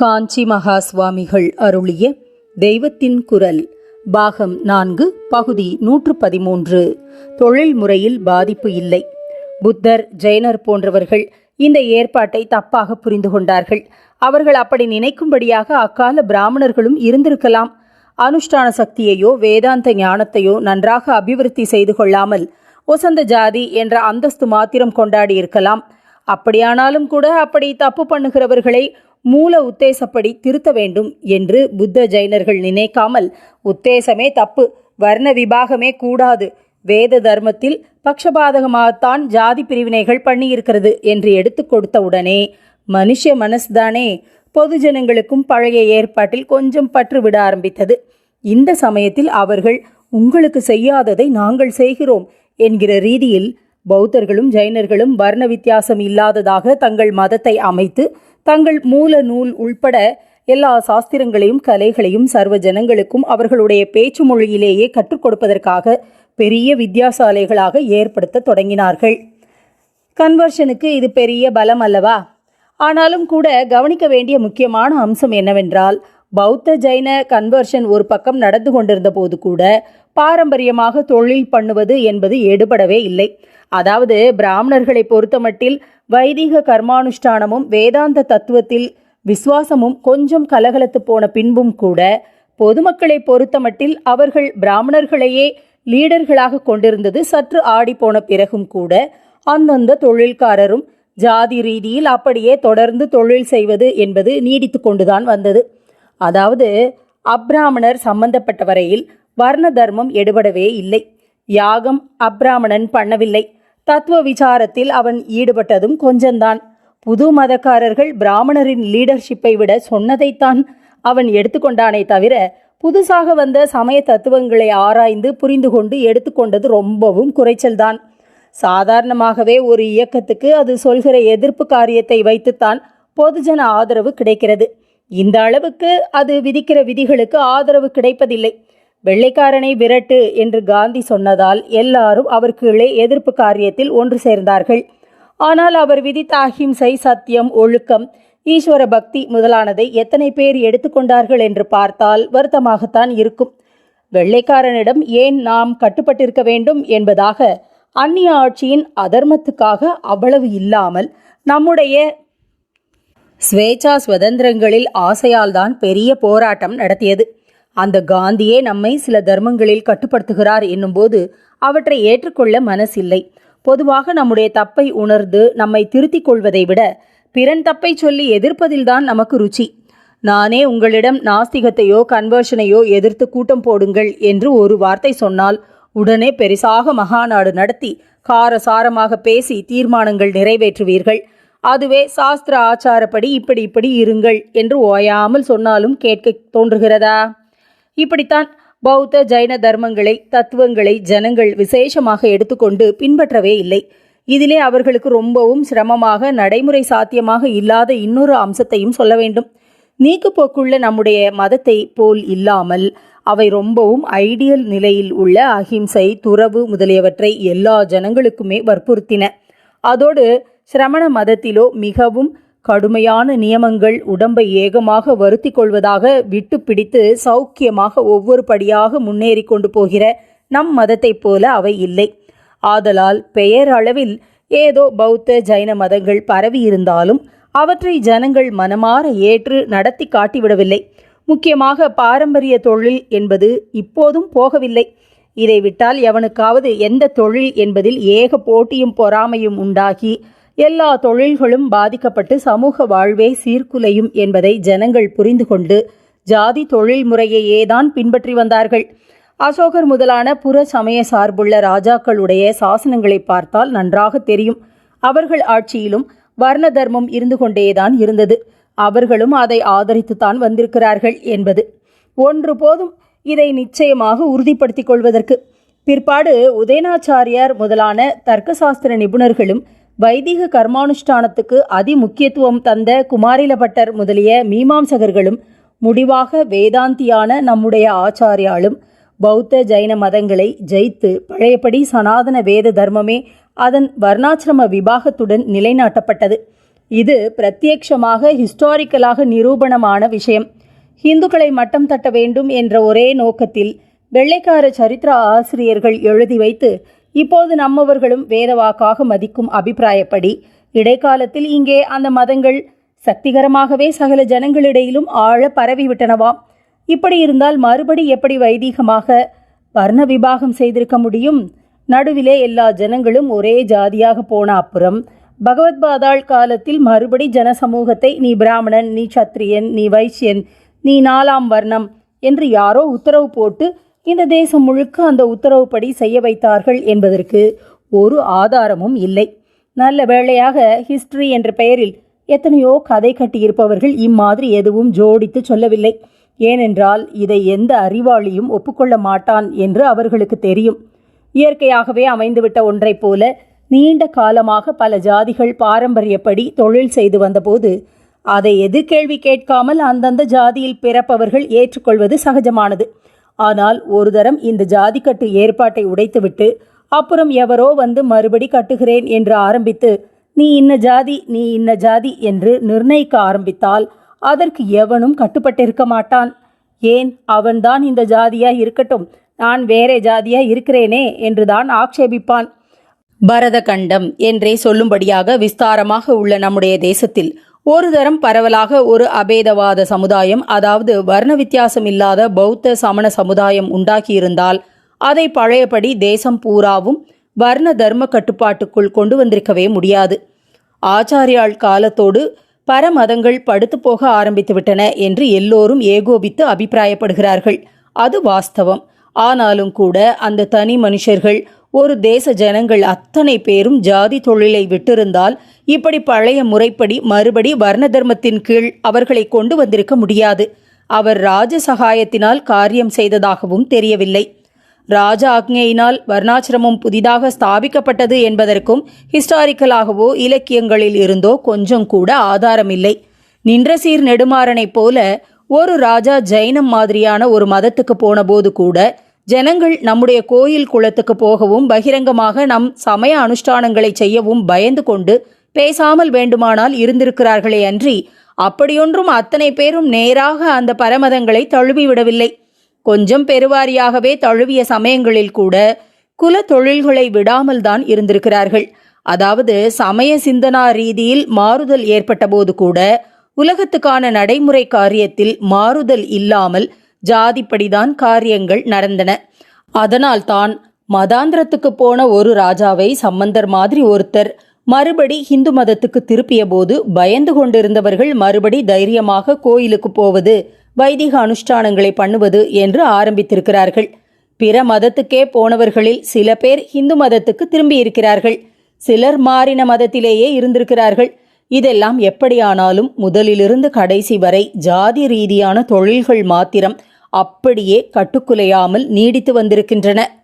காஞ்சி மகா சுவாமிகள் அருளிய தெய்வத்தின் குரல் பாகம் நான்கு பகுதி நூற்று பதிமூன்று. தொழில் முறையில் பாதிப்பு இல்லை. புத்தர் ஜெயனர் போன்றவர்கள் இந்த ஏற்பாட்டை தப்பாக புரிந்து கொண்டார்கள். அவர்கள் அப்படி நினைக்கும்படியாக அக்கால பிராமணர்களும் இருந்திருக்கலாம். அனுஷ்டான சக்தியையோ வேதாந்த ஞானத்தையோ நன்றாக அபிவிருத்தி செய்து கொள்ளாமல் ஒசந்த ஜாதி என்ற அந்தஸ்து மாத்திரம் கொண்டாடி இருக்கலாம். அப்படியானாலும் கூட அப்படி தப்பு பண்ணுகிறவர்களை மூல உத்தேசப்படி திருத்த வேண்டும் என்று புத்த ஜைனர்கள் நினைக்காமல் உத்தேசமே தப்பு வர்ண விபாகமே கூடாது. வேத தர்மத்தில் பக்ஷபாதகமாகத்தான் ஜாதி பிரிவினைகள் பண்ணியிருக்கிறது என்று எடுத்து கொடுத்த உடனே மனுஷ மனசுதானே பொதுஜனங்களுக்கும் பழைய ஏற்பாட்டில் கொஞ்சம் பற்று விட ஆரம்பித்தது. இந்த சமயத்தில் அவர்கள் உங்களுக்கு செய்யாததை நாங்கள் செய்கிறோம் என்கிற ரீதியில் பௌத்தர்களும் ஜைனர்களும் வர்ண வித்தியாசம் இல்லாததாக தங்கள் மதத்தை அமைத்து தங்கள் மூல நூல் உள்பட எல்லா சாஸ்திரங்களையும் கலைகளையும் சர்வ ஜனங்களுக்கும் அவர்களுடைய பேச்சு மொழியிலேயே கற்றுக் கொடுப்பதற்காக பெரிய வித்தியாசாலைகளாக ஏற்படுத்த தொடங்கினார்கள். கன்வர்ஷனுக்கு இது பெரிய பலம் அல்லவா? ஆனாலும் கூட கவனிக்க வேண்டிய முக்கியமான அம்சம் என்னவென்றால் பௌத்த ஜைன கன்வர்ஷன் ஒரு பக்கம் நடந்து கொண்டிருந்த போது கூட பாரம்பரியமாக தொழில் பண்ணுவது என்பது எடுபடவே இல்லை. அதாவது பிராமணர்களை பொறுத்தமட்டில் வைதிக கர்மானுஷ்டானமும் வேதாந்த தத்துவத்தில் விசுவாசமும் கொஞ்சம் கலகலத்து போன பின்பும் கூட பொதுமக்களை பொறுத்தமட்டில் அவர்கள் பிராமணர்களையே லீடர்களாக கொண்டிருந்தது சற்று ஆடி போன பிறகும் கூட அந்தந்த தொழில்காரரும் ஜாதி ரீதியில் அப்படியே தொடர்ந்து தொழில் செய்வது என்பது நீடித்து கொண்டுதான் வந்தது. அதாவது அப்ராமணர் சம்பந்தப்பட்ட வரையில் வர்ண தர்மம் எடுபடவே இல்லை. யாகம் அப்ராமணன் பண்ணவில்லை. தத்துவ விசாரத்தில் அவன் ஈடுபட்டதும் கொஞ்சம்தான் புது மதக்காரர்கள் பிராமணரின் லீடர்ஷிப்பை விட சொன்னதைத்தான் அவன் எடுத்துக்கொண்டானே தவிர புதுசாக வந்த சமய தத்துவங்களை ஆராய்ந்து புரிந்து கொண்டு எடுத்துக்கொண்டது ரொம்பவும் குறைச்சல்தான். சாதாரணமாகவே ஒரு இயக்கத்துக்கு அது சொல்கிற எதிர்ப்பு காரியத்தை வைத்துத்தான் பொதுஜன ஆதரவு கிடைக்கிறது. இந்த அளவுக்கு அது விதிக்கிற விதிகளுக்கு ஆதரவு கிடைப்பதில்லை. வெள்ளைக்காரனை விரட்டு என்று காந்தி சொன்னதால் எல்லாரும் அவர் கீழே எதிர்ப்பு காரியத்தில் ஒன்று சேர்ந்தார்கள். ஆனால் அவர் விதித்த அஹிம்சை சத்தியம் ஒழுக்கம் ஈஸ்வர பக்தி முதலானதை எத்தனை பேர் எடுத்துக்கொண்டார்கள் என்று பார்த்தால் வருத்தமாகத்தான் இருக்கும். வெள்ளைக்காரனிடம் ஏன் நாம் கட்டுப்பட்டிருக்க வேண்டும் என்பதாக அந்நிய ஆட்சியின் அதர்மத்துக்காக அவ்வளவு இல்லாமல் நம்முடைய ஸ்வேச்சா சுதந்திரங்களில் ஆசையால்தான் பெரிய போராட்டம் நடத்தியது. அந்த காந்தியே நம்மை சில தர்மங்களில் கட்டுப்படுத்துகிறார் என்னும்போது அவற்றை ஏற்றுக்கொள்ள மனசில்லை. பொதுவாக நம்முடைய தப்பை உணர்ந்து நம்மை திருத்திக் கொள்வதை விட பிறன் தப்பை சொல்லி எதிர்ப்பதில்தான் நமக்கு ருச்சி. நானே உங்களிடம் நாஸ்திகத்தையோ கன்வர்ஷனையோ எதிர்த்து கூட்டம் போடுங்கள் என்று ஒரு வார்த்தை சொன்னால் உடனே பெரிசாக மகாநாடு நடத்தி காரசாரமாக பேசி தீர்மானங்கள் நிறைவேற்றுவீர்கள். அதுவே சாஸ்திர ஆச்சாரப்படி இப்படி இப்படி இருங்கள் என்று ஓயாமல் சொன்னாலும் கேட்க தோன்றுகிறதா? இப்படித்தான் பௌத்த ஜைன தர்மங்களை தத்துவங்களை ஜனங்கள் விசேஷமாக எடுத்துக்கொண்டு பின்பற்றவே இல்லை. இதிலே அவர்களுக்கு ரொம்பவும் சிரமமாக நடைமுறை சாத்தியமாக இல்லாத இன்னொரு அம்சத்தையும் சொல்ல வேண்டும். நீக்குப்போக்குள்ள நம்முடைய மதத்தை போல் இல்லாமல் அவை ரொம்பவும் ஐடியல் நிலையில் உள்ள அஹிம்சை துறவு முதலியவற்றை எல்லா ஜனங்களுக்குமே வற்புறுத்தின. அதோடு சிரமண மதத்திலோ மிகவும் கடுமையான நியமங்கள் உடம்பை ஏகமாக வருத்தி கொள்வதாக விட்டு பிடித்து சௌக்கியமாக ஒவ்வொரு படியாக முன்னேறி கொண்டு போகிற நம் மதத்தைப் போல அவை இல்லை. ஆதலால் பெயரளவில் ஏதோ பௌத்த ஜைன மதங்கள் பரவி இருந்தாலும் அவற்றை ஜனங்கள் மனமாற ஏற்று நடத்தி காட்டிவிடவில்லை. முக்கியமாக பாரம்பரிய தொழில் என்பது இப்போதும் போகவில்லை. இதை விட்டால் எவனுக்காவது எந்த தொழில் என்பதில் ஏக போட்டியும் பொறாமையும் உண்டாகி எல்லா தொழில்களும் பாதிக்கப்பட்டு சமூக வாழ்வே சீர்குலையும் என்பதை ஜனங்கள் புரிந்து கொண்டு ஜாதி தொழில் முறையையே தான் பின்பற்றி வந்தார்கள். அசோகர் முதலான புற சமய சார்புள்ள ராஜாக்களுடைய சாசனங்களை பார்த்தால் நன்றாக தெரியும். அவர்கள் ஆட்சியிலும் வர்ண தர்மம் இருந்து கொண்டேதான் இருந்தது. அவர்களும் அதை ஆதரித்துத்தான் வந்திருக்கிறார்கள் என்பது. ஒன்று போதும் இதை நிச்சயமாக உறுதிப்படுத்திக் கொள்வதற்கு. பிற்பாடு உதயநாச்சாரியார் முதலான தர்க்கசாஸ்திர நிபுணர்களும் வைதிக கர்மானுஷ்டானத்துக்கு அதிமுக்கியத்துவம் தந்த குமாரிலபட்டர் முதலிய மீமாம்சகர்களும் முடிவாக வேதாந்தியான நம்முடைய ஆச்சாரியாலும் பௌத்த ஜைன மதங்களை ஜெயித்து பழையபடி சனாதன வேத தர்மமே அதன் வர்ணாசிரம விபாகத்துடன் நிலைநாட்டப்பட்டது. இது பிரத்யட்சமாக ஹிஸ்டாரிக்கலாக நிரூபணமான விஷயம். இந்துக்களை மட்டம் தட்ட வேண்டும் என்ற ஒரே நோக்கத்தில் வெள்ளைக்கார சரித்திர ஆசிரியர்கள் எழுதி வைத்து இப்போது நம்மவர்களும் வேதவாக்காக மதிக்கும் அபிப்பிராயப்படி இடைக்காலத்தில் இங்கே அந்த மதங்கள் சக்திகரமாகவே சகல ஜனங்களிடையிலும் ஆழ பரவிவிட்டனவாம் இப்படி இருந்தால் மறுபடி எப்படி வைதீகமாக வர்ண விபாகம் செய்திருக்க முடியும்? நடுவிலே எல்லா ஜனங்களும் ஒரே ஜாதியாக போன அப்புறம் பகவத் பாதாள் காலத்தில் மறுபடி ஜனசமூகத்தை நீ பிராமணன் நீ சத்திரியன் நீ வைசியன் நீ நாலாம் வர்ணம் என்று யாரோ உத்தரவு போட்டு இந்த தேசம் முழுக்க அந்த உத்தரவுப்படி செய்ய வைத்தார்கள் என்பதற்கு ஒரு ஆதாரமும் இல்லை. நல்ல வேளையாக ஹிஸ்டரி என்ற பெயரில் எத்தனையோ கதை கட்டியிருப்பவர்கள் இம்மாதிரி எதுவும் ஜோடித்து சொல்லவில்லை. ஏனென்றால் இதை எந்த அறிவாளியும் ஒப்புக்கொள்ள மாட்டான் என்று அவர்களுக்கு தெரியும். இயற்கையாகவே அமைந்துவிட்ட ஒன்றைப் போல நீண்ட காலமாக பல ஜாதிகள் பாரம்பரியப்படி தொழில் செய்து வந்தபோது அதை எதிர்கேள்வி கேட்காமல் அந்தந்த ஜாதியில் பிறப்பவர்கள் ஏற்றுக்கொள்வது சகஜமானது. ஆனால் ஒரு தரம் இந்த ஜாதிக்கட்டு ஏற்பாட்டை உடைத்துவிட்டு அப்புறம் எவரோ வந்து மறுபடி கட்டுகிறேன் என்று ஆரம்பித்து நீ இன்ன ஜாதி நீ இன்ன ஜாதி என்று நிர்ணயிக்க ஆரம்பித்தால் அதற்கு எவனும் கட்டுப்பட்டிருக்க மாட்டான். ஏன் அவன்தான் இந்த ஜாதியாக இருக்கட்டும் நான் வேறே ஜாதியாக இருக்கிறேனே என்றுதான் ஆக்ஷேபிப்பான். பரதகண்டம் என்றே சொல்லும்படியாக விஸ்தாரமாக உள்ள நம்முடைய தேசத்தில் ஒரு தரம் பரவலாக ஒரு அபேதவாத சமுதாயம் அதாவது வர்ண வித்தியாசம் இல்லாத பௌத்த சமண சமுதாயம் உண்டாகியிருந்தால் அதை பழையபடி தேசம் பூராவும் வர்ண தர்ம கட்டுப்பாட்டுக்குள் கொண்டு வந்திருக்கவே முடியாது. ஆச்சாரியாள் காலத்தோடு பரமதங்கள் படுத்து போக ஆரம்பித்துவிட்டன என்று எல்லோரும் ஏகோபித்து அபிப்பிராயப்படுகிறார்கள். அது வாஸ்தவம். ஆனாலும் கூட அந்த தனி மனுஷர்கள் ஒரு தேச ஜனங்கள் அத்தனை பேரும் ஜாதி தொழிலை விட்டிருந்தால் இப்படி பழைய முறைப்படி மறுபடி வர்ண தர்மத்தின் கீழ் அவர்களை கொண்டு வந்திருக்க முடியாது. அவர் ராஜ சகாயத்தினால் காரியம் செய்ததாகவும் தெரியவில்லை. ராஜ ஆக்ஞையினால் வர்ணாசிரமம் புதிதாக ஸ்தாபிக்கப்பட்டது என்பதற்கும் ஹிஸ்டாரிக்கலாகவோ இலக்கியங்களில் இருந்தோ கொஞ்சம் கூட ஆதாரமில்லை. நின்ற சீர் நெடுமாறனைப் போல ஒரு ராஜா ஜைனம் மாதிரியான ஒரு மதத்துக்கு போனபோது கூட ஜனங்கள் நம்முடைய கோயில் குளத்துக்கு போகவும் பகிரங்கமாக நம் சமய அனுஷ்டானங்களை செய்யவும் பயந்து கொண்டு பேசாமல் வேண்டுமானால் இருந்திருக்கிறார்களே அன்றி அப்படியொன்றும் அத்தனை பேரும் நேராக அந்த பரமதங்களை தழுவி விடவில்லை. கொஞ்சம் பெருவாரியாகவே தழுவிய சமயங்களில் கூட குல தொழில்களை விடாமல் தான் இருந்திருக்கிறார்கள். அதாவது சமய சிந்தனா ரீதியில் மாறுதல் ஏற்பட்டபோது கூட உலகத்துக்கான நடைமுறை காரியத்தில் மாறுதல் இல்லாமல் ஜாதிப்படிதான் காரியங்கள் நடந்தன. அதனால்தான் மதாந்திரத்துக்கு போன ஒரு ராஜாவை சம்பந்தர் மாதிரி ஒருத்தர் மறுபடி ஹிந்து மதத்துக்கு திருப்பிய போது பயந்து கொண்டிருந்தவர்கள் மறுபடி தைரியமாக கோயிலுக்கு போவது வைதிக அனுஷ்டானங்களை பண்ணுவது என்று ஆரம்பித்திருக்கிறார்கள். பிற மதத்துக்கே போனவர்களில் சில பேர் ஹிந்து மதத்துக்கு திரும்பி இருக்கிறார்கள் சிலர் மாறின மதத்திலேயே இருந்திருக்கிறார்கள். இதெல்லாம் எப்படியானாலும் முதலிலிருந்து கடைசி வரை ஜாதி ரீதியான தொழில்கள் மாத்திரம் அப்படியே கட்டுக்குலையாமல் நீடித்து வந்திருக்கின்றன.